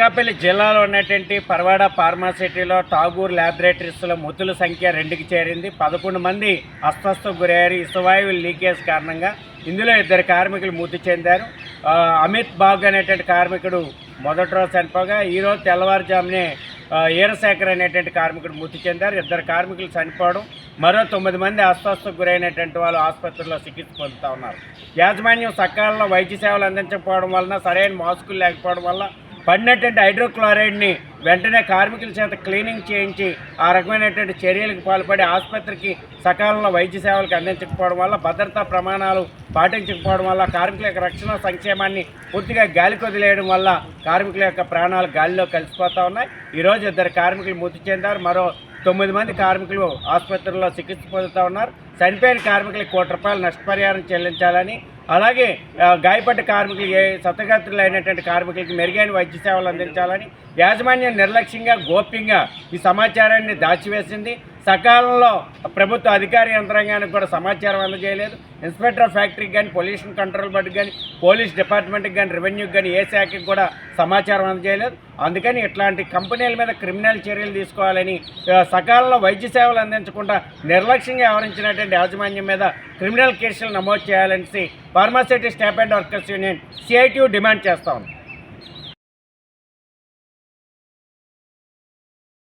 అనకాపల్లి జిల్లాలో ఉన్నటువంటి పర్వాడ ఫార్మాసిటీలో టాగూర్ ల్యాబొరేటరీస్లో మృతుల సంఖ్య రెండుకి చేరింది. పదకొండు మంది అస్వస్థకు గురయ్యారు. ఇసువాయువు లీకేజ్ కారణంగా ఇందులో ఇద్దరు కార్మికులు మృతి చెందారు. అమిత్ బాగ్ అనేటువంటి కార్మికుడు మొదటి రోజు చనిపోగా ఈరోజు తెల్లవారుజామునే ఈరశేఖర్ అనేటువంటి కార్మికుడు మృతి చెందారు. ఇద్దరు కార్మికులు చనిపోవడం మరో తొమ్మిది మంది అస్వస్థకు గురైనటువంటి వాళ్ళు ఆసుపత్రిలో చికిత్స పొందుతూ ఉన్నారు. యాజమాన్యం సకాలంలో వైద్య సేవలు అందించకపోవడం వలన సరైన మాస్కులు లేకపోవడం వల్ల పడినటువంటి హైడ్రోక్లోరైడ్ని వెంటనే కార్మికుల చేత క్లీనింగ్ చేయించి ఆ రకమైనటువంటి చర్యలకు పాల్పడి ఆసుపత్రికి సకాలంలో వైద్య సేవలకు అందించకపోవడం వల్ల భద్రతా ప్రమాణాలు పాటించకపోవడం వల్ల కార్మికుల యొక్క రక్షణ సంక్షేమాన్ని పూర్తిగా గాలి కొదిలేయడం వల్ల కార్మికుల యొక్క ప్రాణాలు గాలిలో కలిసిపోతూ ఉన్నాయి. ఈరోజు ఇద్దరు కార్మికులు మృతి చెందారు. మరో తొమ్మిది మంది కార్మికులు ఆసుపత్రిలో చికిత్స పొందుతూ ఉన్నారు. చనిపోయిన కార్మికులకు కోటి రూపాయలు నష్టపరిహారం చెల్లించాలని అలాగే గాయపడ్డ కార్మికులు ఏ సతగతులు అయినటువంటి కార్మికులకి మెరుగైన వైద్య సేవలు అందించాలని యాజమాన్యం నిర్లక్ష్యంగా గోప్యంగా ఈ సమాచారాన్ని దాచివేసింది. సకాలంలో ప్రభుత్వ అధికార యంత్రాంగానికి కూడా సమాచారం అందజేయలేదు. ఇన్స్పెక్టర్ ఆఫ్ ఫ్యాక్టరీకి కానీ పొల్యూషన్ కంట్రోల్ బోర్డుకి కానీ పోలీస్ డిపార్ట్మెంట్కి కానీ రెవెన్యూకి కానీ ఏ శాఖకి కూడా సమాచారం అందజేయలేదు. అందుకని ఇట్లాంటి కంపెనీల మీద క్రిమినల్ చర్యలు తీసుకోవాలని సకాలంలో వైద్య సేవలు అందించకుండా నిర్లక్ష్యంగా వ్యవహరించినటువంటి యాజమాన్యం మీద క్రిమినల్ కేసులు నమోదు చేయాలనేసి pharma city staff and workers union CITU demand చేస్తా ఉంది.